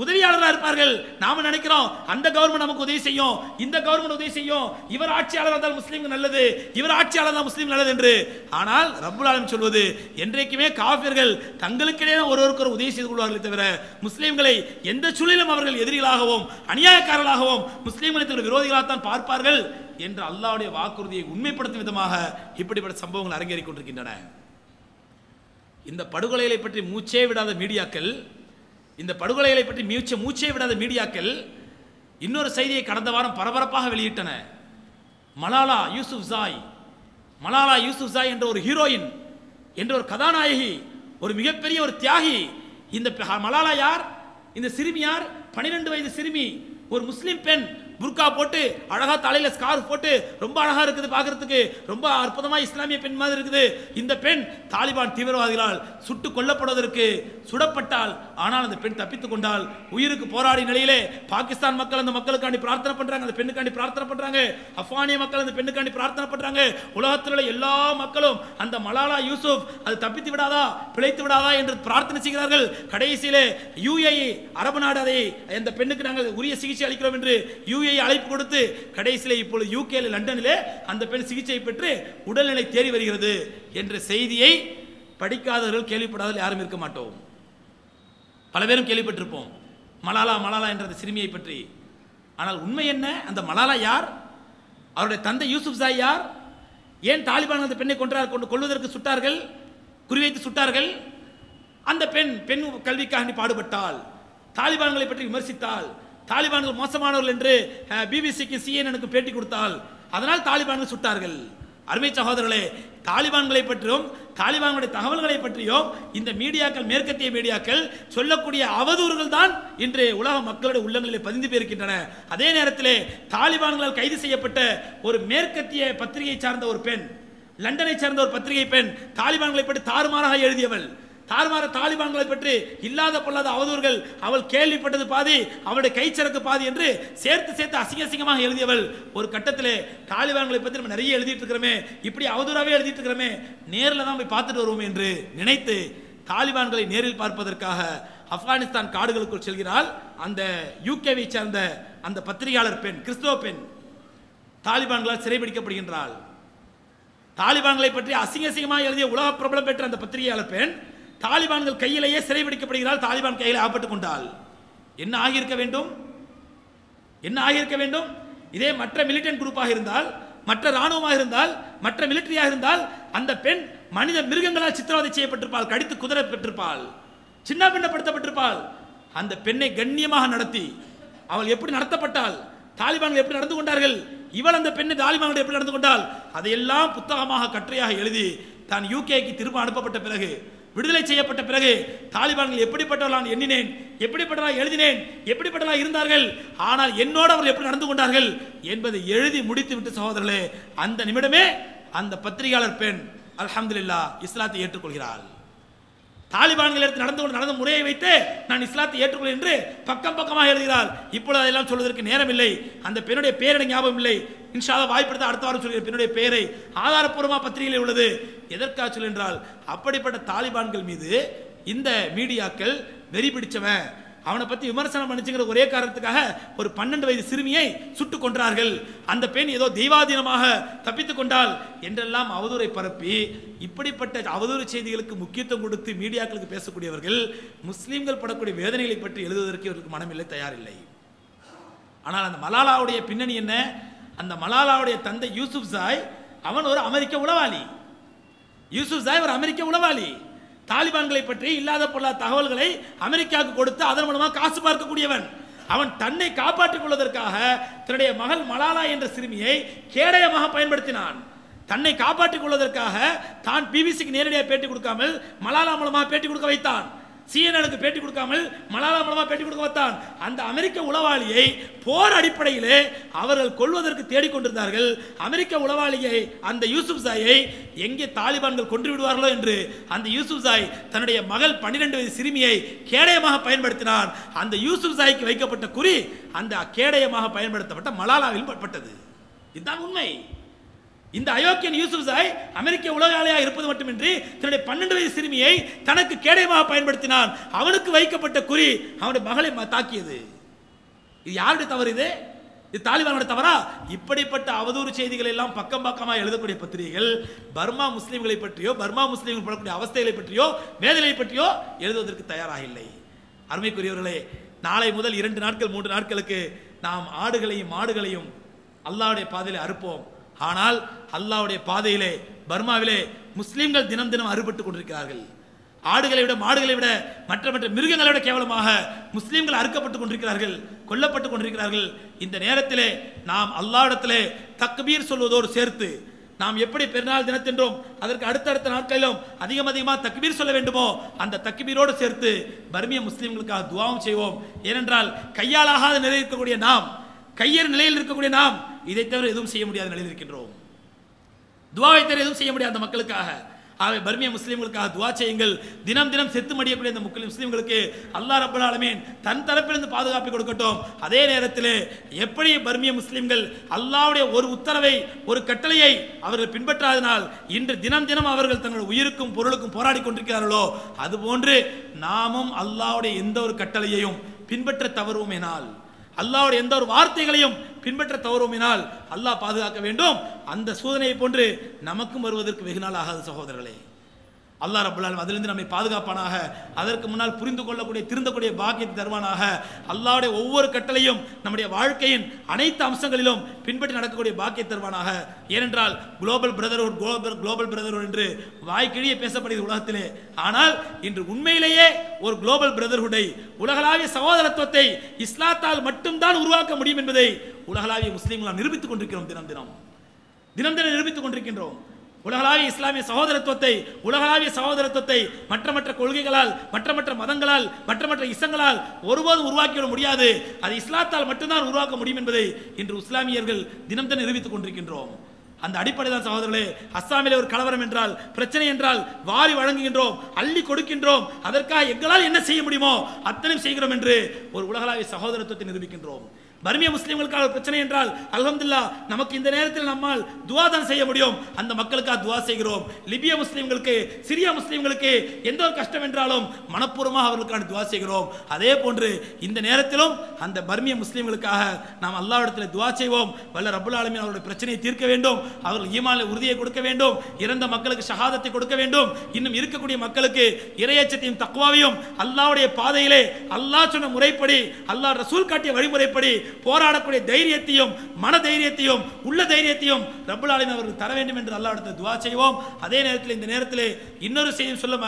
உதவியாளராக இருப்பார்கள். நாம நினைக்கிறோம் அந்த கவர்மெண்ட் நமக்கு உதவி செய்யும். இந்த கவர்மெண்ட் உதவி செய்யும். இவர் ஆட்சியாளர் இருந்தால் முஸ்லீம்கள் நல்லது. இவர் ஆட்சியாளர் தான் முஸ்லீம் நல்லது என்று. ஆனால் ரப்புல் சொல்வது என்றைக்குமே காபியர்கள் தங்களுக்கிடையே ஒருவருக்கு ஒரு உதவி செய்து கொள்வார்களே தவிர முஸ்லீம்களை எந்த சூழலிலும் அவர்கள் எதிரிகளாகவும் அநியாயக்காரர்களாகவும் முஸ்லீம்களை தங்கள் விரோதிகளாகத்தான் பார்ப்பார்கள் என்று அல்லாவுடைய வாக்குறுதியை உண்மைப்படுத்தும் விதமாக இப்படிப்பட்ட சம்பவங்கள் அரங்கேறிக் கொண்டிருக்கின்றன. இந்த படுகொலைகளை பற்றி மூச்சே விடாத மீடியாக்கள் இந்த படுகொலைகளை பற்றி மீச்ச மூச்சே விடாத மீடியாக்கள் இன்னொரு செய்தியை கடந்த வாரம் பரபரப்பாக வெளியிட்டன. மலாலா யூசுப் ஜாய் மலாலா யூசுப் ஜாய் என்ற ஒரு ஹீரோயின் என்ற ஒரு கதாநாயகி ஒரு மிகப்பெரிய ஒரு தியாகி இந்த மலாலா யார்? இந்த சிறுமி யார்? பன்னிரெண்டு வயது சிறுமி ஒரு முஸ்லீம் பெண் புர்கா போட்டு அழகா தலையில் ஸ்கார்ஃப் போட்டு ரொம்ப அழகா இருக்குது பார்க்குறதுக்கு. ரொம்ப அற்புதமாக இஸ்லாமிய பெண் மாதிரி இருக்குது. இந்த பெண் தாலிபான் தீவிரவாதிகளால் சுட்டு கொல்லப்படுவதற்கு சுடப்பட்டால் ஆனால் அந்த பெண் தப்பித்துக் கொண்டால் உயிருக்கு போராடி நிலையிலே பாகிஸ்தான் மக்கள் அந்த மக்களுக்காண்டி பிரார்த்தனை பண்றாங்க அந்த பெண்ணுக்காண்டி பிரார்த்தனை பண்றாங்க அஃபானிய மக்கள் அந்த பெண்ணுக்காண்டி பிரார்த்தனை பண்றாங்க. உலகத்தில் உள்ள எல்லா மக்களும் அந்த மலாலா யூசுப் அது தப்பித்து விடாதா பிழைத்து விடாதா என்று பிரார்த்தனை செய்கிறார்கள். கடைசியிலே யூஏஇ அரபு நாடு அதை அந்த பெண்ணுக்கு நாங்கள் உரிய சிகிச்சை அளிக்கிறோம் என்று சிகிச்சையை அழைப்பு கொடுத்து கடைசியில் இப்பொழுது யூகேல லண்டனிலே அந்த பெண் சிகிச்சை பெற்று உடல்நிலை தேறி வருகிறது என்ற செய்தியை படிக்காதவர்கள் கேள்விப்படாதவர்கள் யாரும் இருக்க மாட்டோம். பல பேரும் கேள்விப்பட்டிருப்போம். மலாலா மலாலா என்ற அந்த சிறுமியை பற்றி. ஆனால் உண்மை என்ன? அந்த மலாலா யார்? அவருடைய தந்தை யூசுப் சாய் யார்? ஏன் தாலிபான் அந்த பெண்ணை கொன்றார் கொண்டு கொள்வதற்கு சுட்டார்கள்? குறிவைத்து சுட்டார்கள்? அந்த பெண் பெண் கல்விக்காக பாடுபட்டால் தாலிபான்களை பற்றி விமர்சித்தால் தாலிபான்கள் மோசமானவர்கள் என்று பிபிசிக்கு சிஎன்னுக்கு பேட்டி கொடுத்தால் அதனால் தாலிபான்கள் சுட்டார்கள். அருமை சகோதரர்களே தாலிபான்களை பற்றியும் தாலிபான்களுடைய தகவல்களை பற்றியும் இந்த மீடியாக்கள் மேற்கத்திய மீடியாக்கள் சொல்லக்கூடிய அவதூறுகள் தான் இன்று உலக மக்களுடைய உள்ளங்களிலே பதிந்து போயிருக்கின்றன. அதே நேரத்திலே தாலிபான்களால் கைது செய்யப்பட்ட ஒரு மேற்கத்திய பத்திரிகை சார்ந்த ஒரு பெண் லண்டனை சேர்ந்த ஒரு பத்திரிகை பெண் தாலிபான்களை பற்றி தாறுமாறாக எழுதியவள். தாறுமாற தாலிபான்களை பற்றி இல்லாத பொல்லாத அவதூறுகள் அவள் கேள்விப்பட்டது பாதி அவளுடைய கைச்சரக்கு பாதி என்று சேர்த்து சேர்த்து அசிங்க அசிங்கமாக எழுதியவள். ஒரு கட்டத்திலே தாலிபான்களை பற்றி நம்ம நிறைய எழுதிட்டு இருக்கிறோமே இப்படி அவதூறாவே எழுதிட்டு இருக்கிறோமே நேரில் தான் போய் பார்த்துட்டு வருவோம் என்று நினைத்து தாலிபான்களை நேரில் பார்ப்பதற்காக ஆப்கானிஸ்தான் காடுகளுக்குள் செல்கிறாள். அந்த யூகேவை சேர்ந்த அந்த பத்திரிகையாளர் பெண் கிறிஸ்தவ பெண் தாலிபான்களால் சிறைபிடிக்கப்படுகின்றாள். தாலிபான்களை பற்றி அசிங்க அசிங்கமாக எழுதிய உலக பிரபலம் பெற்ற அந்த பத்திரிகையாளர் பெண் தாலிபான்கள் கையிலேயே சிறைபிடிக்கப்படுகிறார் தாலிபான் கையில் ஆப்பட்டுக் கொண்டால் என்ன ஆகியிருக்க வேண்டும்? என்ன ஆகியிருக்க வேண்டும்? இதே மற்ற மிலிட்டன்ட் குரூப்பாக இருந்தால் மற்ற இராணுவமாக இருந்தால் மற்ற மிலிட்டரியாக இருந்தால் அந்த பெண் மனித மிருகங்களால் சித்திரவதை செய்யப்பட்டிருப்பாள். கடித்து குதிரை பெற்றிருப்பாள் சின்ன பின்னப்படுத்தப்பட்டிருப்பாள் அந்த பெண்ணை கண்ணியமாக நடத்தி அவள் எப்படி நடத்தப்பட்டால் தாலிபான்கள் எப்படி நடந்து கொண்டார்கள்? இவள் அந்த பெண்ணை தாலிபான்கள் எப்படி நடந்து கொண்டாள்? அதையெல்லாம் புத்தகமாக கட்டுரையாக எழுதி தான் யூகேக்கு திரும்ப அனுப்பப்பட்ட பிறகு விடுதலை செய்யப்பட்ட பிறகு தாலிபான்கள் எப்படிப்பட்டவர்களான் எண்ணினேன் எப்படிப்பட்டவர்களாக எழுதினேன் எப்படிப்பட்டவர்களாக இருந்தார்கள் ஆனால் என்னோடு அவர் எப்படி நடந்து கொண்டார்கள் என்பதை எழுதி முடித்து விட்டு சகோதரர்களே அந்த நிமிடமே அந்த பத்திரிகையாளர் பெண் அல்ஹம்துலில்லாஹ் இஸ்லாத்தை ஏற்றுக்கொள்கிறாள். தாலிபான்கள் எடுத்து நடந்து கொண்டு நடந்த முறையை வைத்து நான் இஸ்லாத்தை ஏற்றுக்கொள் என்று பக்கம் பக்கமாக எழுதுகிறார். இப்பொழுது அதெல்லாம் சொல்வதற்கு நேரம் இல்லை அந்த பெண்ணுடைய பேரிட ஞாபகம் இல்லை. இன்ஷால்லா வாய்ப்படுத்த அடுத்த வாரம் சொல்கிற பெண்ணுடைய பெயரை ஆதாரப்பூர்வமாக பத்திரிகையில் உள்ளது. எதற்காக சொல் என்றால் அப்படிப்பட்ட தாலிபான்கள் மீது இந்த மீடியாக்கள் வெறி பிடிச்சவன். அவனை பத்தி விமர்சனம் பண்ணிச்சுங்கிற ஒரே காரணத்துக்காக ஒரு பன்னெண்டு வயது சிறுமியை சுட்டுக் கொன்றார்கள். அந்த பெண் ஏதோ தெய்வாதீனமாக தப்பித்துக் கொண்டால் என்றெல்லாம் அவதூறை பரப்பி இப்படிப்பட்ட அவதூறு செய்திகளுக்கு முக்கியத்துவம் கொடுத்து மீடியாக்களுக்கு பேசக்கூடியவர்கள் முஸ்லீம்கள் படக்கூடிய வேதனைகளை பற்றி எழுதுவதற்கு இவருக்கு மனமில்லை தயாரில்லை. ஆனால் அந்த மலாலாவுடைய பின்னணி என்ன? அந்த மலாலாவுடைய தந்தை யூசுப் ஜாய் அவன் ஒரு அமெரிக்க உளவாளி. யூசுப் ஜாய் ஒரு அமெரிக்க உளவாளி. தாலிபான்களை பற்றி இல்லாத பொருளாத தகவல்களை அமெரிக்காவுக்கு கொடுத்து அதன் மூலமாக காசு பார்க்கக்கூடியவன். அவன் தன்னை காப்பாற்றிக் கொள்வதற்காக தன்னுடைய மகள் மலாலா என்ற சிறுமியை கேடயமாக பயன்படுத்தினான். தன்னை காப்பாற்றிக் கொள்வதற்காக தான் பிபிசிக்கு நேரடியாக பேட்டி கொடுக்காமல் மலாலா மூலமாக பேட்டி கொடுக்க வைத்தான். சிஎன்எனுக்கு பேட்டி கொடுக்காமல் மலாலா மூலமாக பேட்டி கொடுக்க வைத்தான். அந்த அமெரிக்க உளவாளியை போர் அடிப்படையிலே அவர்கள் கொள்வதற்கு தேடிக்கொண்டிருந்தார்கள் அமெரிக்க உளவாளியை அந்த யூசுப் சாயை எங்கே தாலிபான்கள் கொன்று விடுவார்களோ என்று அந்த யூசுப் சாய் தன்னுடைய மகள் பன்னிரெண்டு வயது சிறுமியை கேடயமாக பயன்படுத்தினார் அந்த யூசுப் சாய்க்கு வைக்கப்பட்ட குறி அந்த கேடயமாக பயன்படுத்தப்பட்ட மலாலாவில் பட்டது. இதுதான் உண்மை. இந்த அயோக்கியன் யூசுப் சாய் அமெரிக்க உலகாலையா இருப்பது மட்டுமின்றி தன்னுடைய பன்னெண்டு வயது சிறுமியை தனக்கு கேடயமாக பயன்படுத்தினான். அவனுக்கு வைக்கப்பட்ட குறி அவனுடைய மகளை ம- தாக்கியது. இது யாருடைய தவறு இது? இது தாலிபானோட தவறா? இப்படிப்பட்ட அவதூறு செய்திகள் எல்லாம் பக்கம் பக்கமாக எழுதக்கூடிய பத்திரிகைகள் பர்மா முஸ்லீம்களை பற்றியோ பர்மா முஸ்லீம்கள் படக்கூடிய அவஸ்தைகளை பற்றியோ வேதனை பற்றியோ எழுதுவதற்கு தயாராக இல்லை. அருமைக்குரியவர்களே நாளை முதல் இரண்டு நாட்கள் மூன்று நாட்களுக்கு நாம் ஆடுகளையும் மாடுகளையும் அல்லாவுடைய பாதையில் அறுப்போம். ஆனால் அல்லாவுடைய பாதையிலே பர்மாவிலே முஸ்லீம்கள் தினம் தினம் அறுபட்டு கொண்டிருக்கிறார்கள். ஆடுகளை விட மாடுகளை விட மற்ற மற்ற மிருகங்களை விட கேவலமாக முஸ்லீம்கள் அறுக்கப்பட்டு கொண்டிருக்கிறார்கள் கொல்லப்பட்டு கொண்டிருக்கிறார்கள். இந்த நேரத்திலே நாம் அல்லாவிடத்திலே தக்பீர் சொல்வதோடு சேர்த்து நாம் எப்படி பெருநாள் தினத்தின்றோம் அதற்கு அடுத்தடுத்த நாட்களிலும் அதிகம் அதிகமாக தக்பீர் சொல்ல வேண்டுமோ அந்த தக்பீரோடு சேர்த்து பர்மிய முஸ்லீம்களுக்காக துவாவும் செய்வோம். ஏனென்றால் கையாலாகாத நிலையில் இருக்கக்கூடிய நாம் கையர் நிலையில் இருக்கக்கூடிய நாம் இதை தவிர எதுவும் செய்ய முடியாத நிலையில் இருக்கின்றோம். துவாவை தவிர எதுவும் செய்ய முடியாத மக்களுக்காக. ஆகவே பர்மிய முஸ்லீம்களுக்காக துவா செய்யுங்கள். தினம் தினம் செத்து மடியக்கூடிய இந்த முக்கிய முஸ்லிம்களுக்கு அல்லாஹ் ரப்பல் ஆலமீன் தன் தரப்பிலிருந்து பாதுகாப்பு கொடுக்கட்டும். அதே நேரத்தில் எப்படி பர்மிய முஸ்லீம்கள் அல்லாவுடைய ஒரு உத்தரவை ஒரு கட்டளையை அவர்கள் பின்பற்றாதனால் இன்று தினம் தினம் அவர்கள் தங்கள் உயிருக்கும் பொருளுக்கும் போராடி கொண்டிருக்கிறார்களோ அதுபோன்று நாமும் அல்லாவுடைய எந்த ஒரு கட்டளையையும் பின்பற்ற தவறுவோமேனால் அல்லாவுடைய எந்த ஒரு வார்த்தைகளையும் பின்பற்ற தவறுமினால் அல்லாஹ் பாதுகாக்க வேண்டும். அந்த சோதனையை போன்று நமக்கும் வருவதற்கு வெகு நாள் ஆகாது சகோதரர்களே. அல்லாஹ் ரப்பல் அதிலிருந்து நம்மை பாதுகாப்பானாக அதற்கு முன்னால் புரிந்து கொள்ளக்கூடிய திருந்தக்கூடிய பாக்கியத்தை தருவானாக. அல்லாவுடைய ஒவ்வொரு கட்டளையும் நம்முடைய வாழ்க்கையின் அனைத்து அம்சங்களிலும் பின்பற்றி நடக்கக்கூடிய பாக்கியத்தை தருவானாக. ஏனென்றால் global brotherhood global global brotherhood என்று வாய்க்கிழியே பேசப்படுகிறது உலகத்திலே. ஆனால் இன்று உண்மையிலேயே ஒரு குளோபல் பிரதர்ஹுடை உலகளாவிய சகோதரத்துவத்தை இஸ்லாத்தால் மட்டும்தான் உருவாக்க முடியும் என்பதை உலகளாவிய முஸ்லீம்கள் நிரூபித்துக் கொண்டிருக்கிறோம் தினம் தினம். தினம் தினம் நிரூபித்துக் கொண்டிருக்கின்றோம். உலகளாவிய இஸ்லாமிய சகோதரத்துவத்தை உலகளாவிய சகோதரத்துவத்தை மற்ற மற்ற கொள்கைகளால் மற்ற மற்ற மதங்களால் மற்ற மற்ற இசங்களால் ஒருபோதும் உருவாக்கிவிட முடியாது. அது இஸ்லாத்தால் மட்டும்தான் உருவாக்க முடியும் என்பதை இன்று இஸ்லாமியர்கள் தினம் தினம் நிரூபித்துக் கொண்டிருக்கின்றோம். அந்த அடிப்படை தான் சகோதரர்களே அஸ்ஸாமிலே ஒரு கலவரம் என்றால் பிரச்சனை என்றால் வாரி வழங்குகின்றோம் அள்ளி கொடுக்கின்றோம். அதற்காக எங்களால் என்ன செய்ய முடியுமோ அத்தனையும் செய்கிறோம் என்று ஒரு உலகளாவிய சகோதரத்துவத்தை நிரூபிக்கின்றோம். பர்மிய முஸ்லீம்களுக்கான பிரச்சனை என்றால் அலமதுல்லா நமக்கு இந்த நேரத்தில் நம்மால் துவா தான் செய்ய முடியும். அந்த மக்களுக்காக துவா செய்கிறோம். லிபிய முஸ்லீம்களுக்கு சிரிய முஸ்லீம்களுக்கு எந்த ஒரு கஷ்டம் என்றாலும் மனப்பூர்வமாக அவர்களுக்கான துவா செய்கிறோம். அதே போன்று இந்த நேரத்திலும் அந்த பர்மிய முஸ்லீம்களுக்காக நாம் அல்லாவிடத்தில் துவா செய்வோம். வல்ல ரபுல் ஆலமின் அவருடைய பிரச்சனையை தீர்க்க வேண்டும். அவர்கள் ஈமானில் உறுதியை கொடுக்க வேண்டும். இறந்த மக்களுக்கு ஷஹாதத்தை கொடுக்க வேண்டும். இன்னும் இருக்கக்கூடிய மக்களுக்கு இரையச்சத்தையும் தக்குவாவையும் அல்லாவுடைய பாதையிலே அல்லாஹ் சொன்ன முறைப்படி அல்லாஹ் ரசூல் காட்டிய வழிமுறைப்படி போராடக்கூடிய தைரியத்தையும் மன தைரியத்தையும் உள்ள தைரியத்தையும் ரப்புல் ஆலமீன் தர வேண்டும் என்று அல்லாஹ்விடத்தில் துவா செய்வோம். அதே நேரத்தில் இந்த நேரத்தில் இன்னொரு செய்தி சொல்ல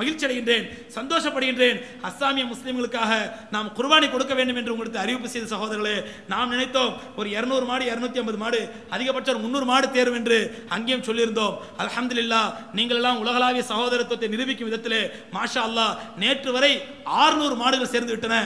மகிழ்ச்சி அடைகின்றேன் சந்தோஷப்படுகின்றேன். அஸ்ஸாமிய முஸ்லீம்களுக்காக நாம் குர்பானி கொடுக்க வேண்டும் என்று உங்களுக்கு அறிவிப்பு செய்த சகோதரர்களே நாம் நினைத்தோம் ஒரு 200 மாடு 250 மாடு அதிகபட்சம் ஒரு 300 மாடு தேரும் என்று அங்கேயும் சொல்லியிருந்தோம். அல்ஹம்துலில்லாஹ் நீங்கள் எல்லாம் உலகளாவிய சகோதரத்துவத்தை நிரூபிக்கும் விதத்தில் மாஷா அல்லாஹ் நேற்று வரை 600 மாடுகள் சேர்ந்து விட்டன.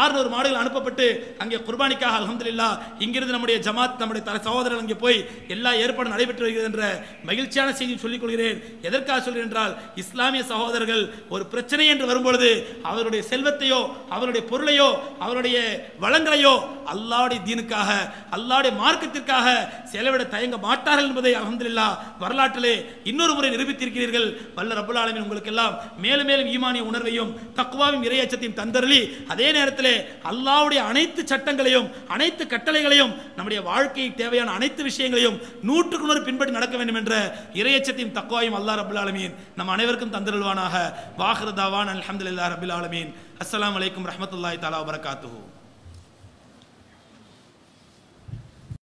600 மாடுகள் அனுப்பப்பட்டு அங்கே குர்பானிக்காக அலமதுல்லா இங்கிருந்து நம்முடைய ஜமாத் நம்முடைய தர சகோதரர்கள் இங்கே போய் எல்லா ஏற்பாடும் நடைபெற்று வருகிறது என்ற மகிழ்ச்சியான செய்தி சொல்லிக் கொள்கிறேன். எதற்காக சொல்கிறேன் என்றால் இஸ்லாமிய சகோதரர்கள் ஒரு பிரச்சனை என்று வரும்பொழுது அவருடைய செல்வத்தையோ அவருடைய பொருளையோ அவருடைய வளங்களையோ அல்லாவுடைய தீனுக்காக அல்லாவுடைய மார்க்கத்திற்காக செலவிட தயங்க மாட்டார்கள் என்பதை அலமதுல்லா வரலாற்றிலே இன்னொரு முறை நிரூபித்திருக்கிறீர்கள். வல்ல ரபுல் ஆலமின் உங்களுக்கு எல்லாம் மேலும் மேலும் ஈமானிய உணர்வையும் தக்குவாவும் இறையச்சத்தையும் தந்தருளி அதே நேரத்தில் அல்லாவுடைய அனைத்து சட்டங்களையும் அனைத்து கட்டளைகளையும் நம்முடைய வாழ்க்கைக்கு தேவையான அனைத்து விஷயங்களையும் நூற்றுக்கு நூறு பின்பற்றி நடக்க வேண்டும் என்ற இறையச்சத்தையும் தக்குவாயும் அல்லாஹ் ரபுல் ஆலமீன் நம் அனைவருக்கும் தந்திருவானாக வாஹிரு தாவான் அல்ஹம்துலில்லாஹ் ரப்பில் ஆலமீன். அஸ்லாம் அலைக்கும் ரஹமத்துல்லாய் தாலா வபரகாத்துஹு.